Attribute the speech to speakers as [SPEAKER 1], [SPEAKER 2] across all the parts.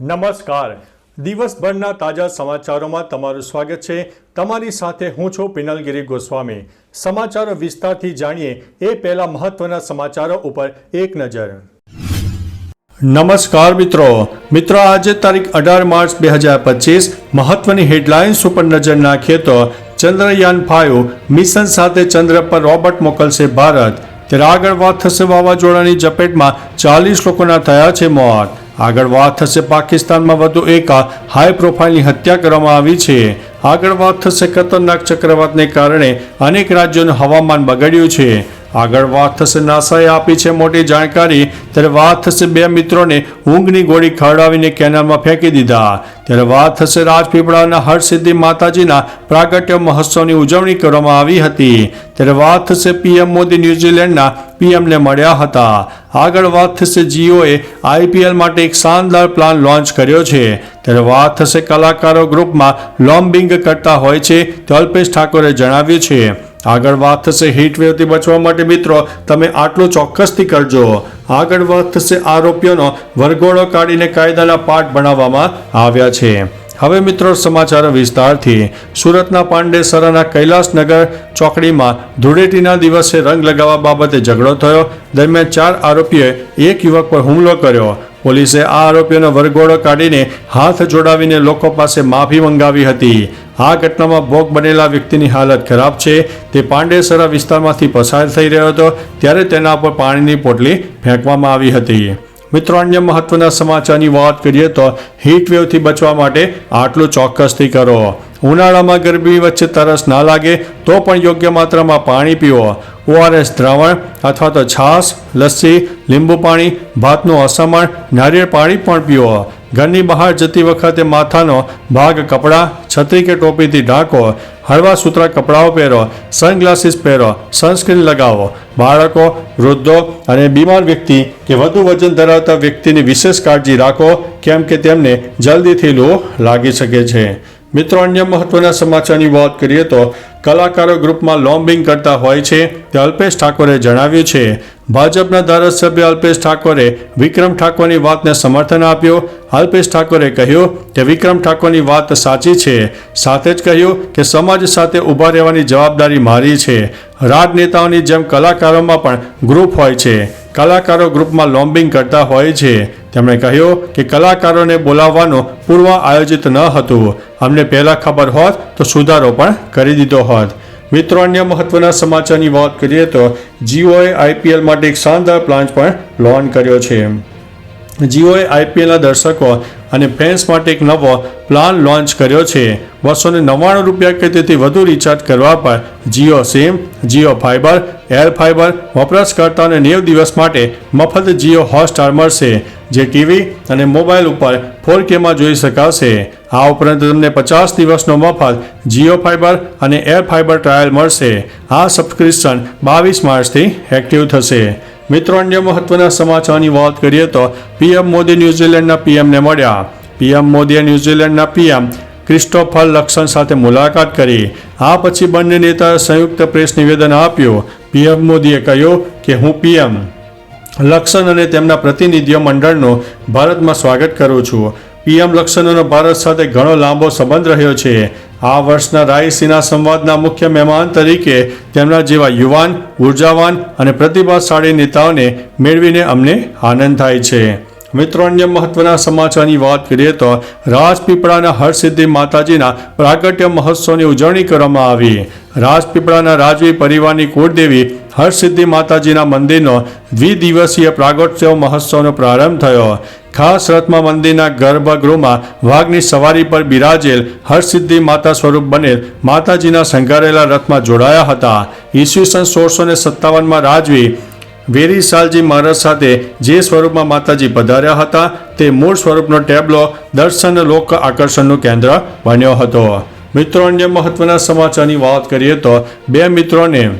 [SPEAKER 1] નમસ્કાર. દિવસભરના તાજા સમાચારોમાં તમારું સ્વાગત છે. તમારી સાથે હું છું પિનલગીરી ગોસ્વામી. સમાચારો વિસ્તારથી જાણીએ એ પહેલા મહત્વના સમાચારો ઉપર એક નજર. નમસ્કાર મિત્રો. મિત્રો, આજે તારીખ અઢાર માર્ચ બે હજાર પચીસ. મહત્વની હેડલાઇન્સ ઉપર નજર નાખીએ તો ચંદ્રયાન ફાઇવ મિશન સાથે ચંદ્ર પર રોબોટ મોકલશે ભારત. ત્યારે આગળ વાત થશે વાવાઝોડાની ઝપેટમાં ચાલીસ લોકોના થયા છે મોત. આગળ વાત થશે પાકિસ્તાનમાં વધુ એક હાઈ પ્રોફાઇલની હત્યા કરવામાં આવી છે. આગળ વાત થશે ખતરનાક ચક્રવાતને કારણે અનેક રાજ્યોનું હવામાન બગડ્યું છે. આગળ વાત થશે નાસાએ આપી છે મોટી જાણકારી. ત્યારે વાત થશે બે મિત્રોને ઊંઘની ગોળી ખવડાવીને કેનાલમાં ફેંકી દીધા. ત્યારે વાત થશે રાજપીપળાના હરસિદ્ધિ માતાજીના પ્રાગટ્ય મહોત્સવની ઉજવણી કરવામાં આવી હતી. ત્યારે વાત થશે પીએમ મોદી ન્યૂઝીલેન્ડના પીએમને મળ્યા હતા. આગળ વાત થશે જીઓએ આઈપીએલ માટે એક શાનદાર પ્લાન લોન્ચ કર્યો છે. ત્યારે વાત થશે કલાકારો ગ્રુપમાં લોમ્બિંગ કરતા હોય છે, તે અલ્પેશ ઠાકોરે જણાવ્યું છે. આગળ વાત થશે હીટવેવથી બચવા માટે મિત્રો, તમે આટલું ચોક્કસથી કરજો. આગળ વાત થશે આરોપીઓનો વરઘોડો કાઢીને કાયદાના પાઠ બનાવવામાં આવ્યા છે. હવે મિત્રો સમાચાર વિસ્તારથી. સુરતના પાંડેસરાના કૈલાસનગર ચોકડીમાં ધૂળેટીના દિવસે રંગ લગાવવા બાબતે ઝઘડો થયો. દરમિયાન ચાર આરોપીઓએ એક યુવક પર હુમલો કર્યો. પોલીસે આ આરોપીઓનો વરઘોડો કાઢીને હાથ જોડાવીને લોકો પાસે માફી મંગાવી હતી. આ ઘટનામાં ભોગ બનેલા વ્યક્તિની હાલત ખરાબ છે. તે પાંડેસરા વિસ્તારમાંથી પસાર થઈ રહ્યો હતો. ત્યારે તેના પર પાણીની પોટલી ફેંકવામાં આવી હતી. મિત્રો, અન્ય મહત્વના સમાચારની વાત કરીએ તો હીટ વેવથી બચવા માટે આટલું ચોક્કસથી કરો. ઉનાળામાં ગરમી વચ્ચે તરસ ના લાગે, તો પણ યોગ્ય માત્રામાં પાણી પીવો ઓઆરએસ દ્રાવણ અથવા તો છાશ, લસ્સી, લીંબુ પાણી, ભાતનું અસમણ, નારિયેળ પાણી પણ પીવો ઘરની બહાર જતી વખતે માથાનો ભાગ કપડાં, છત્રી કે ટોપીથી ઢાંકો, હળવા સૂતરા કપડાઓ પહેરો, સનગ્લાસીસ પહેરો, સનસ્ક્રીન લગાવો. બાળકો, વૃદ્ધો અને બીમાર વ્યક્તિ કે વધુ વજન ધરાવતા વ્યક્તિની વિશેષ કાળજી રાખો, કેમ કે તેમને જલ્દીથી લૂ લાગી શકે છે. મિત્રો, અન્ય મહત્વના સમાચારની વાત કરીએ તો કલાકારો ગ્રુપમાં લોમ્બિંગ કરતા હોય છે તે અલ્પેશ ઠાકોરે જણાવ્યું છે. ભાજપના ધારાસભ્ય અલ્પેશ ઠાકોરે વિક્રમ ઠાકોરની વાતને સમર્થન આપ્યું. અલ્પેશ ઠાકોરે કહ્યું કે વિક્રમ ઠાકોરની વાત સાચી છે. સાથે જ કહ્યું કે સમાજ સાથે ઊભા રહેવાની જવાબદારી મારી છે. રાજનેતાઓની જેમ કલાકારોમાં પણ ગ્રુપ હોય છે. કલાકારો ગ્રુપમાં લોમ્બિંગ કરતા હોય છે. તેમણે કહ્યું કે કલાકારોને બોલાવવાનું પૂર્વ આયોજિત ન હતું. અમને પહેલાં ખબર હોત તો સુધારો પણ કરી દીધો હોત. મિત્રો, અન્ય મહત્વના સમાચારની વાત કરીએ તો જીઓએ આઈપીએલ માટે એક શાનદાર પ્લાન પણ લોન્ચ કર્યો છે. જીઓએ આઈપીએલના દર્શકો અને ફેન્સ માટે એક નવો પ્લાન લોન્ચ કર્યો છે. બસો ને નવ્વાણું રૂપિયા કે તેથી વધુ રિચાર્જ કરવા પર Jio SIM Jio Fiber Air Fiber વપરાશકર્તાઓને નેવ દિવસ માટે મફત જીઓ હોટસ્ટાર મળશે, જે ટીવી અને મોબાઈલ ઉપર ફોર કેમાં જોઈ શકાશે. આ ઉપરાંત તમને પચાસ દિવસનો મફત જીઓ ફાઇબર અને એર ફાઇબર ટ્રાયલ મળશે. આ સબસ્ક્રિપ્શન બાવીસ માર્ચથી એક્ટિવ થશે. મિત્રો, અન્ય મહત્વના સમાચારની વાત કરીએ તો પીએમ મોદી ન્યૂઝીલેન્ડના પીએમને મળ્યા. પીએમ મોદીએ ન્યૂઝીલેન્ડના પીએમ ક્રિસ્ટોફર લક્ષણ સાથે મુલાકાત કરી. આ પછી બંને નેતાએ સંયુક્ત પ્રેસ નિવેદન આપ્યું. પીએમ મોદીએ કહ્યું કે, હું પીએમ લક્ષણ અને તેમના પ્રતિનિધિઓ મંડળનું ભારતમાં સ્વાગત કરું છું. પીએમ લક્ષણનો ભારત સાથે ઘણો લાંબો સંબંધ રહ્યો છે. આ વર્ષના રાયસીના સંવાદના મુખ્ય મહેમાન તરીકે તેમના જેવા યુવાન, ઉર્જાવાન અને પ્રતિભાશાળી નેતાઓને મેળવીને અમને આનંદ થાય છે. મિત્રો, અન્ય મહત્વના સમાચારની વાત કરીએ તો રાજપીપળાના હરસિદ્ધિ માતાજીના પ્રાગટ્ય મહોત્સવની ઉજવણી કરવામાં આવી. રાજપીપળાના રાજવી પરિવારની કુળદેવી હરસિદ્ધિ માતાજીના મંદિરનો દ્વિદિવસીય પ્રાગટ્ય મહોત્સવનો પ્રારંભ થયો. ખાસ રથમાં મંદિરના ગર્ભગૃહમાં વાઘની સવારી પર બિરાજેલ હરસિદ્ધિ માતા સ્વરૂપ બનેલ માતાજીના શંગારેલા રથમાં જોડાયા હતા. ઈસવીસન સોળસો ને સત્તાવનમાં રાજવી વેરી સાલજી મહારાજ સાથે જે સ્વરૂપમાં માતાજી પધાર્યા હતા, તે મૂળ સ્વરૂપનો ટેબલો દર્શન લોક આકર્ષણનું કેન્દ્ર બન્યો હતો. મિત્રો, અન્ય મહત્વના સમાચારની વાત કરીએ તો બે મિત્રોને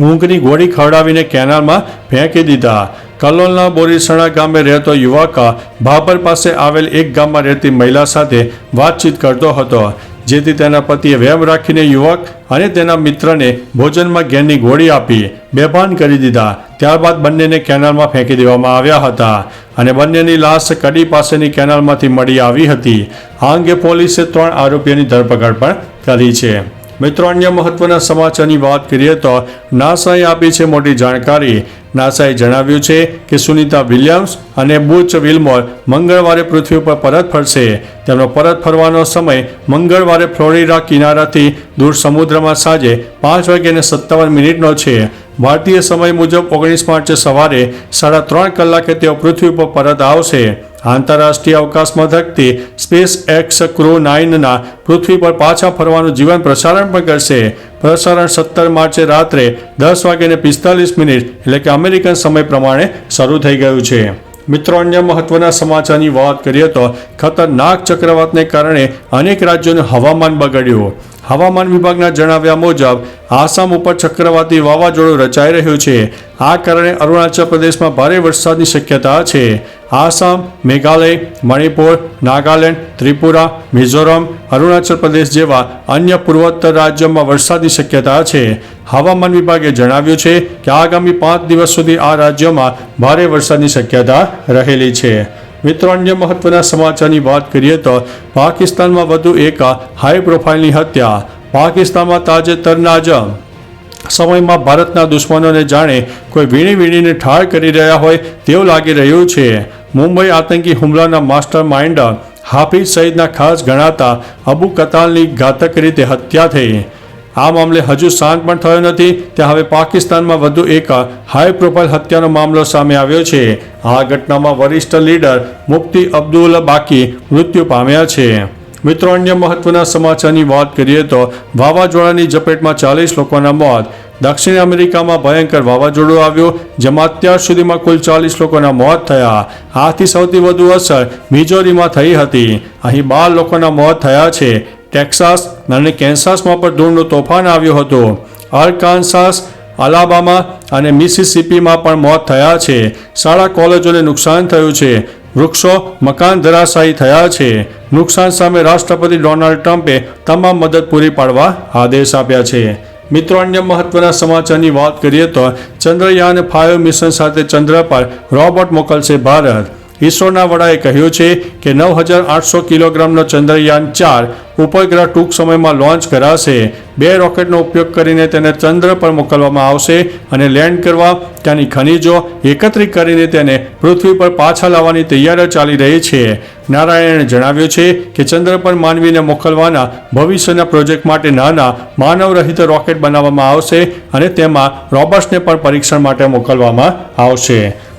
[SPEAKER 1] ઊંઘની ગોળી ખવડાવીને કેનાલમાં ફેંકી દીધા. કલોલના બોરીસણા ગામે રહેતો યુવક ભાભર પાસે આવેલ એક ગામમાં રહેતી મહિલા સાથે વાતચીત કરતો હતો. જેથી તેના પતિએ વહેમ રાખીને યુવક અને તેના મિત્રને ભોજનમાં ઘેરની ગોળી આપી, બેભાન કરી દીધા. ત્યારબાદ બંનેને કેનાલમાં ફેંકી દેવામાં આવ્યા હતા અને બંનેની લાશ કડી પાસેની કેનાલમાંથી મળી આવી હતી. આ અંગે પોલીસે ત્રણ આરોપીઓની ધરપકડ પણ કરી છે. મિત્રો, અન્ય મહત્વના સમાચારની વાત કરીએ તો નાસાએ આપી છે મોટી જાણકારી. નાસાએ જણાવ્યું છે કે સુનિતા વિલિયમ્સ અને બુચ વિલમોર મંગળવારે પૃથ્વી ઉપર પરત ફરશે. તેમનો પરત ફરવાનો સમય મંગળવારે ફ્લોરિડા કિનારાથી દૂર સમુદ્રમાં સાંજે પાંચ વાગ્યાને સત્તાવન મિનિટનો છે. ભારતીય સમય મુજબ ઓગણીસ માર્ચે સવારે સાડા ત્રણ કલાકે તેઓ પૃથ્વી પર પરત આવશે. આંતરરાષ્ટ્રીય અવકાશ મથકથી સ્પેસ એક્સ ક્રૂ નાઇનના પૃથ્વી પર પાછા ફરવાનું જીવન પ્રસારણ પણ કરશે. પ્રસારણ સત્તર માર્ચે રાત્રે દસ વાગ્યાને પિસ્તાલીસ મિનિટ એટલે કે અમેરિકન સમય પ્રમાણે શરૂ થઈ ગયું છે. મિત્રો, અન્ય મહત્વના સમાચારની વાત કરીએ તો ખતરનાક ચક્રવાતને કારણે અનેક રાજ્યોનું હવામાન બગડ્યું. હવામાન વિભાગના જણાવ્યા મુજબ, આસામ ઉપર ચક્રવાતી વાવાઝોડું રચાઈ રહ્યું છે. આ કારણે અરુણાચલ પ્રદેશમાં ભારે વરસાદની શક્યતા છે. આસામ, મેઘાલય, મણિપુર, નાગાલેન્ડ, ત્રિપુરા, મિઝોરમ, અરુણાચલ પ્રદેશ જેવા અન્ય પૂર્વોત્તર રાજ્યોમાં વરસાદની શક્યતા છે. હવામાન વિભાગે જણાવ્યું છે કે આગામી પાંચ દિવસ સુધી આ રાજ્યોમાં ભારે વરસાદની શક્યતા રહેલી છે. મિત્રો અન્ય મહત્વના સમાચારની વાત કરીએ તો પાકિસ્તાનમાં વધુ એક હાઈ પ્રોફાઇલની હત્યા, પાકિસ્તાનમાં તાજેતરના જ સમયમાં ભારતના દુશ્મનોને જાણે કોઈ વીણી વીણીને ઠાર કરી રહ્યા હોય તેવું લાગી રહ્યું છે. મુંબઈ આતંકી હુમલાના માસ્ટર માઇન્ડ હાફિઝ સઈદના ખાસ ગણાતા અબુ કતાલની ઘાતક રીતે હત્યા થઈ. આ મામલે હજુ શાંત પણ થયો નથી. ત્યાં હવે પાકિસ્તાનમાં વધુ એક હાઈ પ્રોફાઇલ હત્યાનો મામલો સામે આવ્યો છે. આ ઘટનામાં વરિષ્ઠ લીડર મુફ્તી અબ્દુલ બાકી મૃત્યુ પામ્યા છે. મિત્રો, અન્ય મહત્વના સમાચારની વાત કરીએ તો વાવાઝોડાની ઝપેટમાં ચાલીસ લોકોના મોત. દક્ષિણ અમેરિકામાં ભયંકર વાવાઝોડું આવ્યું, જેમાં અત્યાર સુધીમાં કુલ ચાલીસ લોકોના મોત થયા. આથી સૌથી વધુ અસર મિઝોરીમાં થઈ હતી. અહીં બાર લોકોના મોત થયા છે. ટેક્સાસ અને કેન્સાસમાં પણ ધૂળનું તોફાન આવ્યું હતું. અરકાન્સાસ અલાબામા અને મિસિસિપીમાં પણ મોત થયા છે. શાળા કોલેજોને નુકસાન થયું છે. વૃક્ષો, મકાન ધરાશાયી થયા છે. નુકસાન સામે રાષ્ટ્રપતિ ડોનાલ્ડ ટ્રમ્પે તમામ મદદ પૂરી પાડવા આદેશ આપ્યા છે. મિત્રો, અન્ય મહત્વના સમાચારની વાત કરીએ તો ચંદ્રયાન ફાઇવ મિશન સાથે ચંદ્ર પર રોબોટ મોકલશે ભારત. ઇસરોના વડાએ કહ્યું છે કે નવ હજાર આઠસો કિલોગ્રામનો ચંદ્રયાન ચાર ઉપગ્રહ ટૂંક સમયમાં લોન્ચ કરાશે. બે રોકેટનો ઉપયોગ કરીને તેને ચંદ્ર પર મોકલવામાં આવશે અને લેન્ડ કરવા, ત્યાંની ખનિજો એકત્રિત કરીને તેને પૃથ્વી પર પાછા લાવવાની તૈયારીઓ ચાલી રહી છે. નારાયણે જણાવ્યું છે કે ચંદ્ર પર માનવીને મોકલવાના ભવિષ્યના પ્રોજેક્ટ માટે નાના માનવરહિત રોકેટ બનાવવામાં આવશે અને તેમાં રોબર્ટ્સને પણ પરીક્ષણ માટે મોકલવામાં આવશે.